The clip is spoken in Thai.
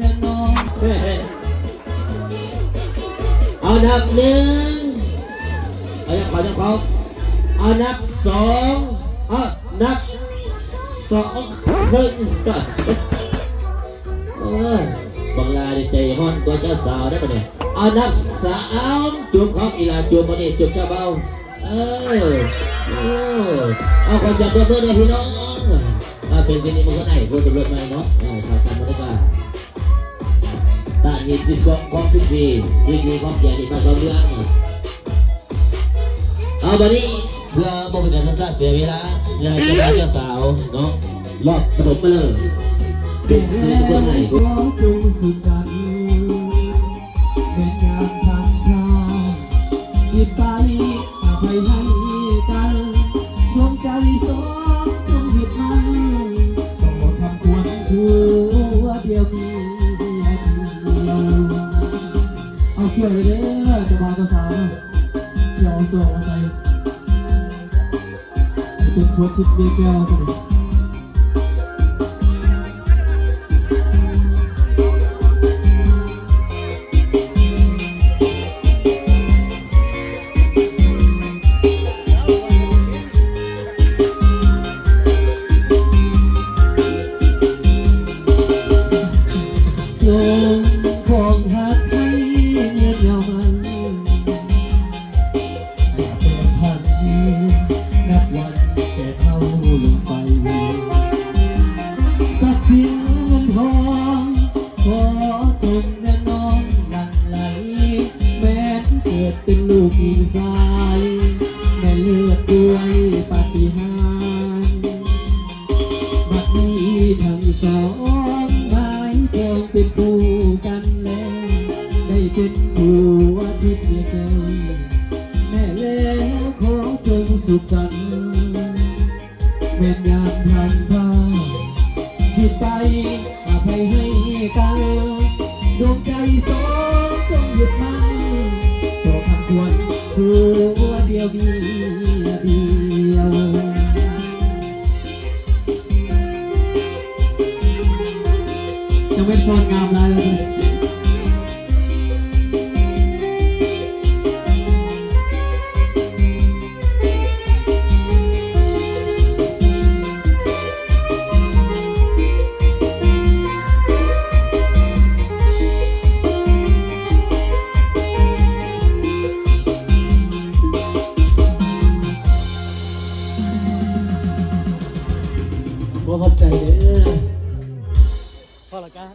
นะน้องเอานับหนึ่งเอาอย่างเขาอย่างเขาเอานับสองเอานับสองเฮ้ยโอ้ยบังลาใจห้อนตัวเจ้าสาวได้ปะเนี่ยเอานับสามจูบเขาอีลาจูบมาเนี่ยจูบเจ้าเบาเออเอาคนจับตัวเพื่อนเลยพี่น้องเป็นสิ่งนี้มันก็ไหนคนสำรวจมาเนาะสาวสาวมาได้ป่ะ ยกันตานีจิตของของสิบสี่ดีดีของแก่ที่มาเขาเรื่องเอาบัดนี้เพื่อบ่เป็นการสั้นเสียเวลาเพื่อให้เจ้าบ่าเจ้าสาวเนาะรอบตบเปลือเป็นสิ่งที่คนไหนขอจงสุขสันต์เป็นงานทางทางผิดไปอภัยให้กันดวงใจสองจงหยุดมันต้องบอกคำควรคือว่าเดียวมี เอาเกี่ยวเลยเด้อจะมาตัวสาวเดี๋ยวเอาโซ่มาใส่เป็นขวดทิพย์เบียร์แก้วสิ ไปสักสิ้นเงินทองขอจงแน่นอนหลั่งไหล แม้เกิดเป็นลูกหญิงสายแม่เลือดด้วยปาฏิหาริย์บัดนี้ทั้งสองหมายปองเป็นคู่กันแล้ว ได้เป็นคู่อาทิตย์เดียวแม่แล้วขอจงสุขสันต์ เวียนยามทางพาผิดไปอภัยให้กันดวงใจสองจงหยุดมันต่อคำควรคู่เดียวเดียวเดียวจะเป็นฟอนงามลา ใจเด้อพอละกัน